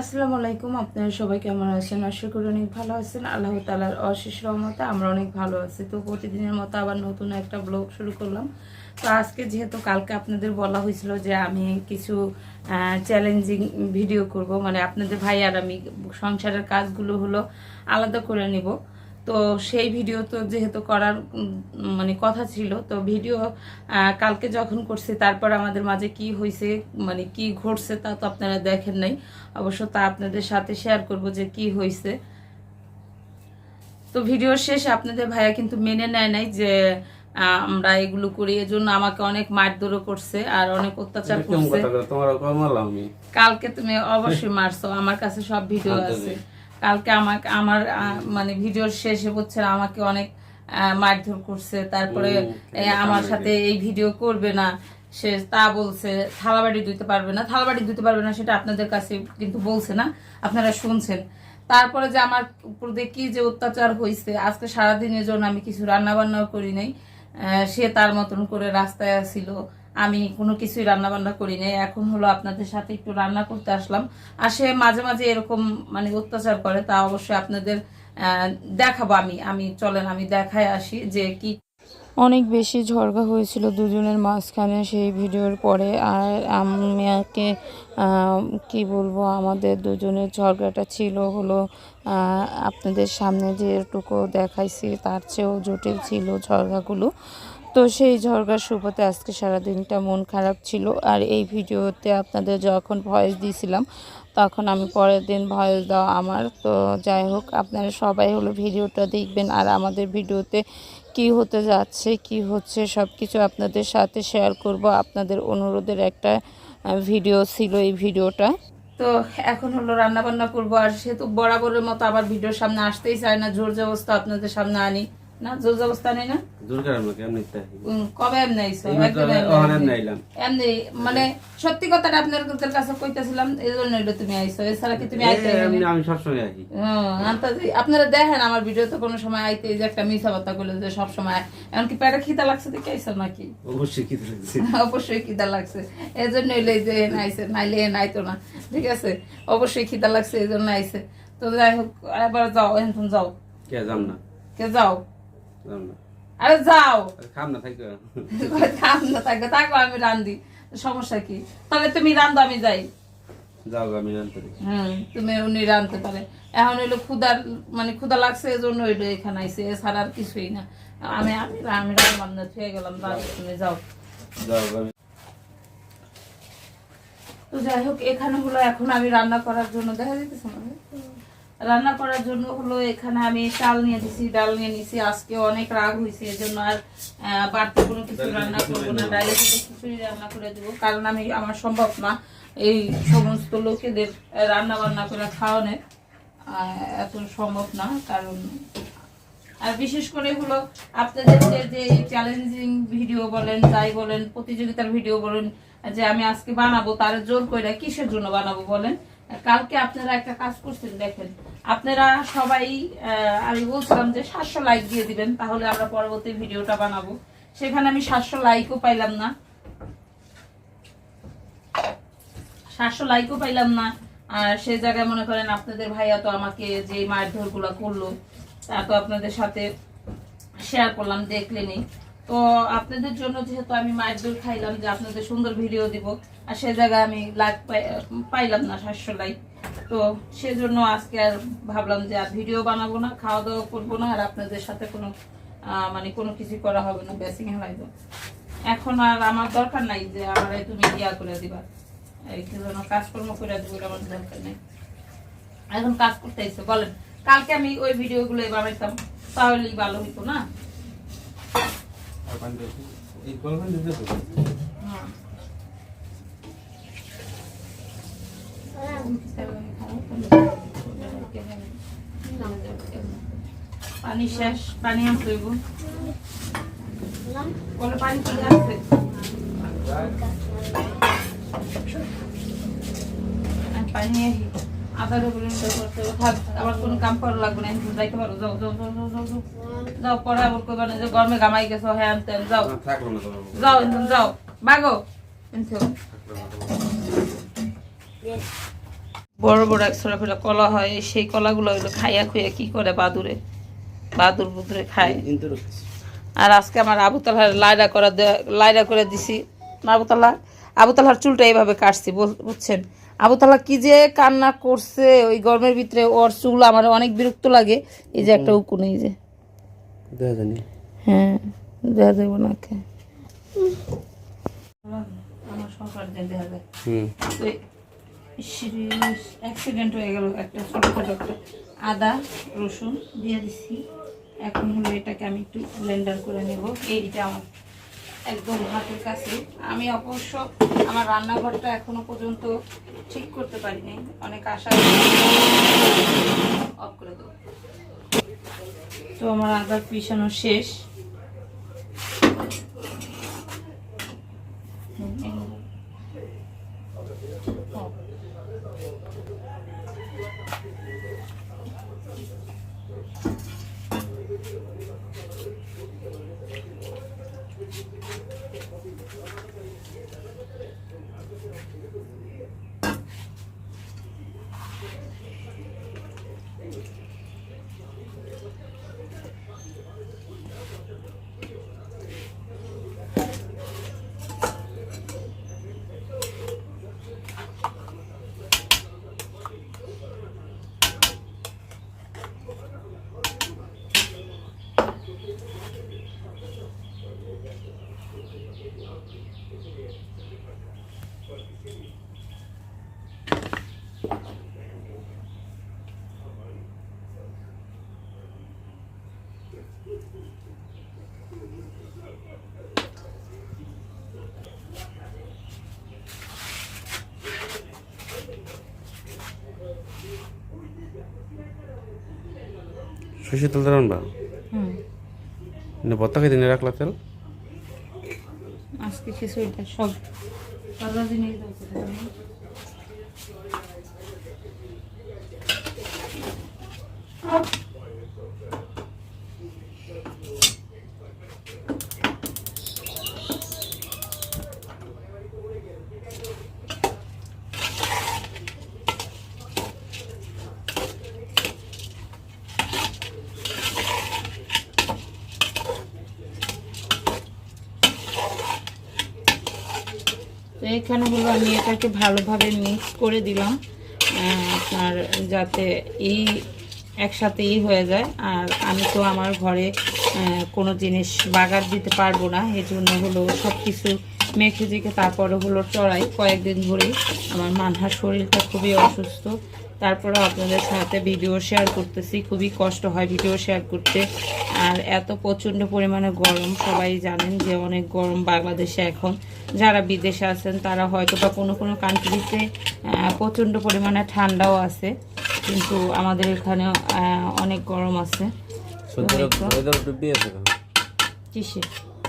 আসসালামু আলাইকুম, আপনারা সবাই কেমন আছেন? আশা করি অনেক ভালো আছেন। আল্লাহ তালার অশেষ রহমতে আমরা অনেক ভালো আছি। তো প্রতিদিনের মতো আবার নতুন একটা ব্লগ শুরু করলাম। তো আজকে যেহেতু কালকে আপনাদের বলা হয়েছিল যে আমি কিছু চ্যালেঞ্জিং ভিডিও করব মানে আপনাদের ভাই আর আমি সংসারের কাজগুলো হলো আলাদা করে নিব। তো সেই ভিডিও তো যেহেতু করার মানে কথা ছিল তো ভিডিও কালকে যখন করছি তারপর আমাদের মাঝে কি হয়েছে মানে কি ঘটছে তা তো আপনারা দেখেন নাই। অবশ্য তা আপনাদের সাথে শেয়ার করব যে কি হয়েছে তো ভিডিওর শেষে আপনাদের ভাইয়া কিন্তু মেনে নেয় নাই যে আমরা এগুলো করি এজন্য আমাকে অনেক মারধরও করছে আর অনেক অত্যাচার করছে। কালকে তুমি অবশ্যই মারছো আমার কাছে সব ভিডিও আছে। কালকে আমাকে আমার মানে ভিডিওর শেষে হচ্ছে আমাকে অনেক মারধর করছে তারপরে আমার সাথে এই ভিডিও করবে না সে তা বলছে থালাবাড়ি ধুতে পারবে না থালাবাড়ি ধুতে পারবে না সেটা আপনাদের কাছে কিন্তু বলছে না আপনারা শুনছেন। তারপরে যে আমার উপর কি যে অত্যাচার হয়েছে আজকে সারাদিনের জন্য আমি কিছু রান্না বান্নাও করি নাই সে তার মতন করে রাস্তায় আসছিল আমি কোনো কিছুই রান্না বান্না করি নাই এখন হলো আপনাদের সাথে একটু রান্না করতে আসলাম। আর সে মাঝে মাঝে এরকম মানে অত্যাচার করে, তা অবশ্যই আপনাদের দেখাবো আমি। আমি, চলেন, আমি দেখায় আসি যে কি অনেক বেশি ঝরগা হয়েছিল দুজনের মাঝখানে সেই ভিডিওর পরে। আর আমাকে কি বলব, আমাদের দুজনের ঝগড়াটা ছিল হলো আপনাদের সামনে যেটুকু দেখাইছি, তার চেয়েও জটিল ছিল ঝরগাগুলো তো সেই ঝরগার সুবাদে আজকে সারাদিনটা মন খারাপ ছিল। আর এই ভিডিওতে আপনাদের যখন ভয়েস দিয়েছিলাম, তখন আমি পরের দিন ভয়েস দেওয়া আমার। তো যাই হোক, আপনারা সবাই হলো ভিডিওটা দেখবেন আর আমাদের ভিডিওতে কি হতে যাচ্ছে, কি হচ্ছে সব কিছু আপনাদের সাথে শেয়ার করব। আপনাদের অনুরোধের একটা ভিডিও ছিল এই ভিডিওটা। তো এখন হলো রান্না বান্না করব আর সে তো বরাবরের মতো আবার ভিডিওর সামনে আসতেই চায় না, জোর জবস্তা আপনাদের সামনে আনি। না জোর জবস্তা নেই না? দুর্গার আমাকে এমনি কবে এমনি আইসো এমনি ওখানে আইসো। নাইলাম এমনি মানে সত্যি কথাটা আপনাদের কাছে কইতেছিলাম এই হইল তুমি আইসো এছাড়া কি তুমি আইতে এমনি আমি সবসময় আসি হ্যাঁ, আপনারা দেখেন আমার ভিডিওতে কোনো সময় আইতে যে একটা মিথ্যা কথা বলে যে সব সময় এমনকি পেটে খিদা লাগছে দেখে আইসো নাকি? অবশ্যই কি লাগছে। অবশ্যই খিদা লাগছে। এই জন্য হইল যে নাইলে এ নাইতো না ঠিক আছে? অবশ্যই খিদা লাগছে এই জন্য আইসে তো যাই হোক এবার যাও এখন যাও। কে যাম না। কে যাও? আরে যাও। খাম না থাকবে কাম না থাকবে থাকো আমি রান্ধি। সমস্যা কি? তাহলে তুমি রান্ধো আমি যাই। যাও আমি জানতে হুম তুমি উনি রাঁধতে পারে। এখন হইল ক্ষুদার মানে ক্ষুদা লাগছে এই জন্য হইল এখানে আইসে। এছাড়া আর কিছুই না। আমি আমি আমি রান্নাম না থুয়ে গেলাম যাও। তুমি যাও। যাও আমি তো যাই হোক এখানে হলো এখন আমি রান্না করার জন্য দেখা যেতেছে রান্না করার জন্য হলো এখানে আমি চাল নিয়ে দিছি ডাল নিয়ে নিছি। আজকে অনেক রাগ হয়েছে এই জন্য আর বাড়তি কোনো কিছু রান্না করব না। ডাইরেক্ট খিচুড়ি রান্না করে দেবো কারণ আমি আমার সম্ভব না এই সমস্ত লোকেদের রান্না বান্না করে খাওয়ানোর এত সম্ভব না কারণ আর বিশেষ করে হলো আপনাদের যে চ্যালেঞ্জিং ভিডিও বলেন যাই বলেন প্রতিযোগিতার ভিডিও বলেন যে আমি আজকে বানাবো তার জোর করে কিসের জন্য বানাবো বলেন? কালকে আপনারা একটা কাজ করছেন, দেখেন। আপনারা সবাই আমি বলছিলাম যে সাতশো লাইক দিয়ে দিবেন, তাহলে আমরা পরবর্তী ভিডিওটা বানাবো। সেখানে আমি সাতশো লাইকও পাইলাম না। সাতশো লাইকও পাইলাম না। আর সে জায়গায় মনে করেন আপনাদের ভাইয়া তো আমাকে যে মারধরগুলা করল, তা তো আপনাদের সাথে শেয়ার করলাম দেখলেনি তো আপনাদের জন্য যেহেতু আমি মারধর খাইলাম যে আপনাদের সুন্দর ভিডিও দিব, আর সে জায়গায় আমি লাইক পাইলাম না সাতশো লাইক। তো সেজন্য আজকে আর ভাবলাম যে আর ভিডিও বানাবো না খাওয়া দাওয়া করব না, আর আপনাদের সাথে কোনো মানে কোনো কিছু করা হবে না বেসিং হেলাইব এখন আর আমার দরকার নাই যে আমার তুমি ইয়া করে দিবা। যেন কাজকর্ম করে দিব আমার দরকার নেই। এখন কাজ করতে বলেন, কালকে আমি ওই ভিডিওগুলো বানাইতাম, তাহলেই ভালো হইতো না। এই কল তো হ্যাঁ। পানি শেষ, পানি আনতে হইব বলে পানি কি আছে পানি আসি আধা ডবল করতে থাক আবার কোনো কাম করা লাগবে না এখন যাইতে পারো। যাও যাও যাও যাও যাও যাও। যাও পরে আবার কইবা না যে গরমে গামাই গেছো হ্যাঁ আনতেন যাও। না, থাকল না তোমার যাও এখন যাও। বাগো এনথো বড় বড় একশোটা করে কলা হয় সেই কলাগুলো হইল খাইয়া খুইয়া কি করে বাদুরে? বাদুর বুদুরে খায়। আর আজকে আমার আবুতালহার লাইরা করা দে- লাইরা করে দিছি। আবুতাল্লাহ আবুতালহার চুলটা এইভাবে কাটছি বুঝছেন? আবুতাল্লাহ কি যে কান্না করছে ওই গরমের ভিতরে ওর চুল আমার অনেক বিরক্ত লাগে। এই যে একটা উকুন এই যে। হ্যাঁ দেখা যাব নাকে আমার দেখা যায়। অ্যাক্সিডেন্ট হয়ে গেল একটা ছোটখাটো একটা। আদা রসুন দিয়ে দিচ্ছি এখন হলো এটাকে আমি একটু ব্লেন্ডার করে নেব। এইটা আমার। একদম হাতের কাছে। আমি অবশ্য আমার রান্নাঘরটা এখনও পর্যন্ত ঠিক করতে পারিনি। অনেক আশা অফ করে দেবো তো আমার আদা পিছানো শেষ। সর্ষে তেল দেবেন বা? হুম। বত্তা খাইতে নিয়ে রাখলা তেল? আজকে খিচুড়িটা সব তাজা জিনিস দিতে হবে। এখানে হলো আমি এটাকে ভালোভাবে মিক্স করে দিলাম আপনার যাতে এই একসাথে ই হয়ে যায়। আর আমি তো আমার ঘরে কোনো জিনিস বাগার দিতে পারব না। এই জন্য হলো সব কিছু মেখে দিকে তারপরে হলো চড়াই। কয়েকদিন ধরেই আমার মানহার শরীরটা খুবই অসুস্থ। তারপরে আপনাদের সাথে ভিডিও শেয়ার করতেছি। খুবই কষ্ট হয় ভিডিও শেয়ার করতে। আর এত প্রচণ্ড পরিমাণে গরম, সবাই জানেন যে অনেক গরম বাংলাদেশে এখন। যারা বিদেশে আছেন, তারা হয়তো বা কোনো কোনো কান্ট্রিতে প্রচণ্ড পরিমাণে ঠান্ডাও আছে। কিন্তু আমাদের এখানে অনেক গরম আছে।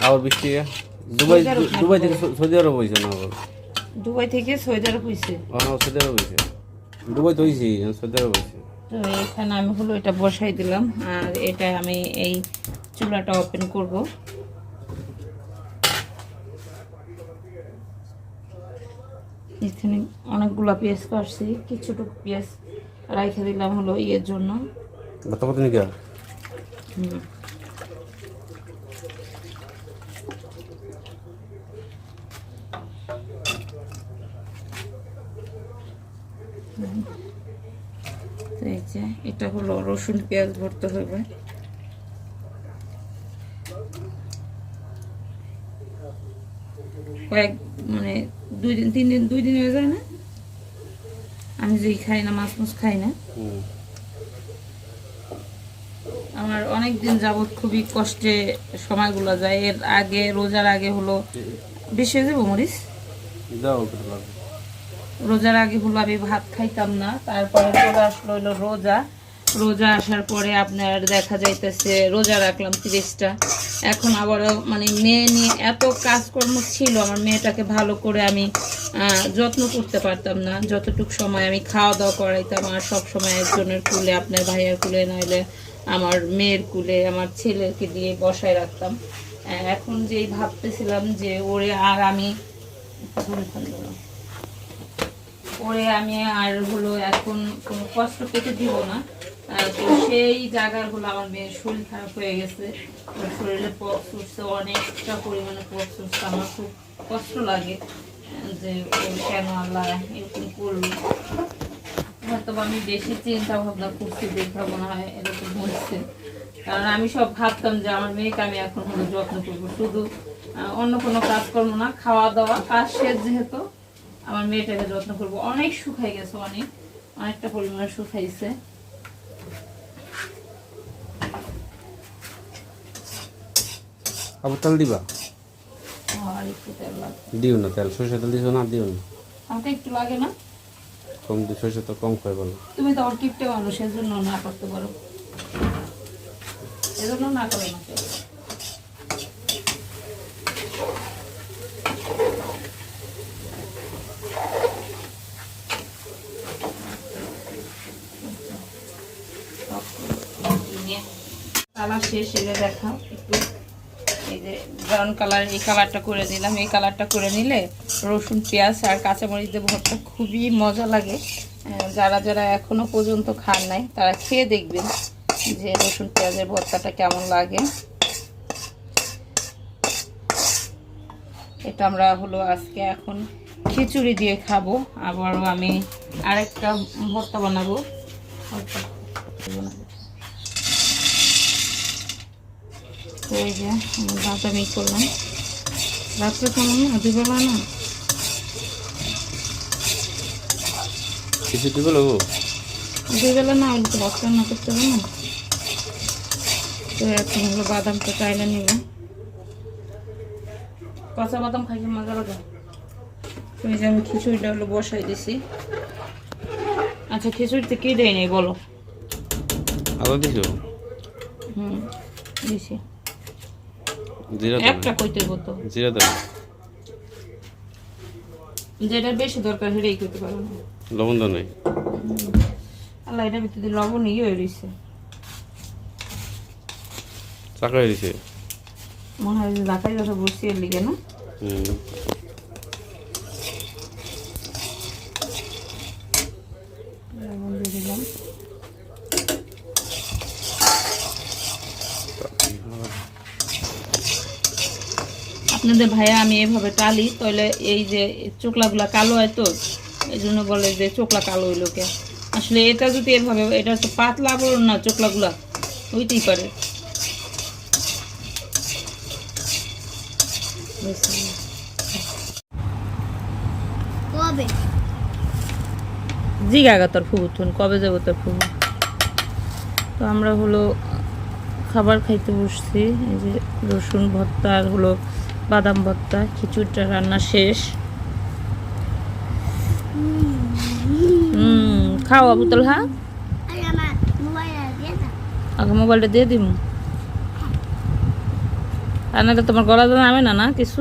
আবার বৃষ্টি দুবাই দুবাই থেকে সৌ- সৌদি আরব হয়েছে না আবার? দুবাই থেকে সৌদি আরব হয়েছে সৌদি আরব হয়েছে দুবাই তো হয়েছি সৌদি আরব হয়েছে তো এখানে আমি হলো এটা বসাই দিলাম আর এটা আমি এই চুলাটা ওপেন করব। এখানে অনেকগুলো পেঁয়াজ কাটছি কিছুটুকু পেঁয়াজ রাইখে দিলাম হলো ইয়ের জন্য বত্তা নিকা হুম। হুম। তো এই যে এটা হলো রসুন পেঁয়াজ ভরতে হবে কয়েক মানে দুই দিন তিন দিন দুই দিন হয়ে যায় না আমি যেই খাই না মাছ মাছ খাই না। আমার অনেক দিন যাবৎ খুবই কষ্টে সময়গুলো যায়। এর আগে রোজার আগে হলো বেশি হয়ে যাব মরিস রোজার আগে হলো আমি ভাত খাইতাম না। তারপরে চলে আসলো হলো রোজা। রোজা আসার পরে আপনার দেখা যাইতেছে রোজা রাখলাম তিরিশটা। এখন আবারও মানে মেয়ে নিয়ে এত কাজকর্ম ছিল আমার মেয়েটাকে ভালো করে আমি যত্ন করতে পারতাম না। যতটুকু সময় আমি খাওয়া দাওয়া করাইতাম, আর সব সময় একজনের কুলে, আপনার ভাইয়ার কুলে, নইলে আমার মেয়ের কুলে, আমার ছেলেকে দিয়ে বসায় রাখতাম। এখন যেই ভাবতেছিলাম যে ওরে আর আমি ওরে আমি আর হলো এখন কোনো কষ্ট পেতে দিব না। তো সেই জায়গার হলো আমার মেয়ের শরীর খারাপ হয়ে গেছে। শরীরে পক্স উঠছে অনেকটা পরিমাণে পক্স উঠছে আমার খুব কষ্ট লাগে। কেন আল্লাহ এরকম করল? হয়তো আমি বেশি চিন্তা করছি দেখা মনে হয়, এরকম হচ্ছে কারণ আমি সব ভাবতাম যে আমার মেয়েকে আমি এখন হলো যত্ন করব। শুধু অন্য কোনো কাজ করব না খাওয়া দাওয়া কাজ শেষ যেহেতু, আমার মেয়েটাকে যত্ন করব। অনেক শুকাই গেছে, অনেক, অনেকটা পরিমাণে শুকাইছে। দিবা আর একটু তেল লাগবে। দিও না তেল সরষে তেল দিছো না দিও না। আমাকে একটু লাগে না? কম দি সরষে তো কম খাই বলো। তুমি তো ওর কিপটে মানুষ এজন্য না করতে পারো। এজন্য না করো না শেষ দেখাও। একটু এই যে ব্রাউন কালার এই কালারটা করে দিলাম। এই কালারটা করে নিলে রসুন, পেঁয়াজ আর কাঁচামরিচ দিয়ে ভর্তা খুবই মজা লাগে। যারা যারা এখনও পর্যন্ত খান নাই, তারা খেয়ে দেখবেন যে রসুন, পেঁয়াজের ভর্তাটা কেমন লাগে। এটা আমরা হলো আজকে এখন খিচুড়ি দিয়ে খাব। আবারও আমি আরেকটা ভর্তা বানাবো। ভর্তা বানাবো তো এই যে আমার ভাত আমি করলাম। রাত্রে কেমন না? দুবেলা না? কিছু দুবেলা না হলে তো ভাত রান্না করতে হবে না। তো এখন হলো বাদামটা চাইলে নিব কাঁচা বাদাম খাইতে মজা লাগে। তো এই যে আমি খিচুড়িটা হলো বসাই দিছি। আচ্ছা খিচুড়িতে কি দেয় নেই বলো? আদা দিছো? হুম দিছি। জিরা একটা কইতে হতো জিরা দাও। যেটা বেশি দরকার সেটাই করতে পারো না। লবণ দাও নাই। আল্লাহ এটা ভিতরে লবণ ইয়ে হয়ে রয়েছে চাকা হয়ে দিছে মনে হয় যে ঢাকায় যখন বসছি এর লিগে না হুম লবণ দিয়ে দিলাম আপনাদের ভাইয়া আমি এভাবে টালি তাহলে এই যে চোকলাগুলা কালো হয় তো এই জন্য বলে যে চোকলা কালো হইল কে আসলে এটা যদি এভাবে এটা তো পাতলা আবরণ না চোকলাগুলা হইতেই পারে। কবে? জিগাগা তোর কবে যাব তোর ফুবু? তো আমরা হলো খাবার খাইতে বসছি এই যে রসুন ভর্তা আর হলো বাদাম ভর্তা, খিচুড়িটা রান্না শেষ। হুম, খাও আবুতল দাও আগে মোবাইলটা দিয়ে আর নাহলে তোমার গলা নামে না না, কিছু?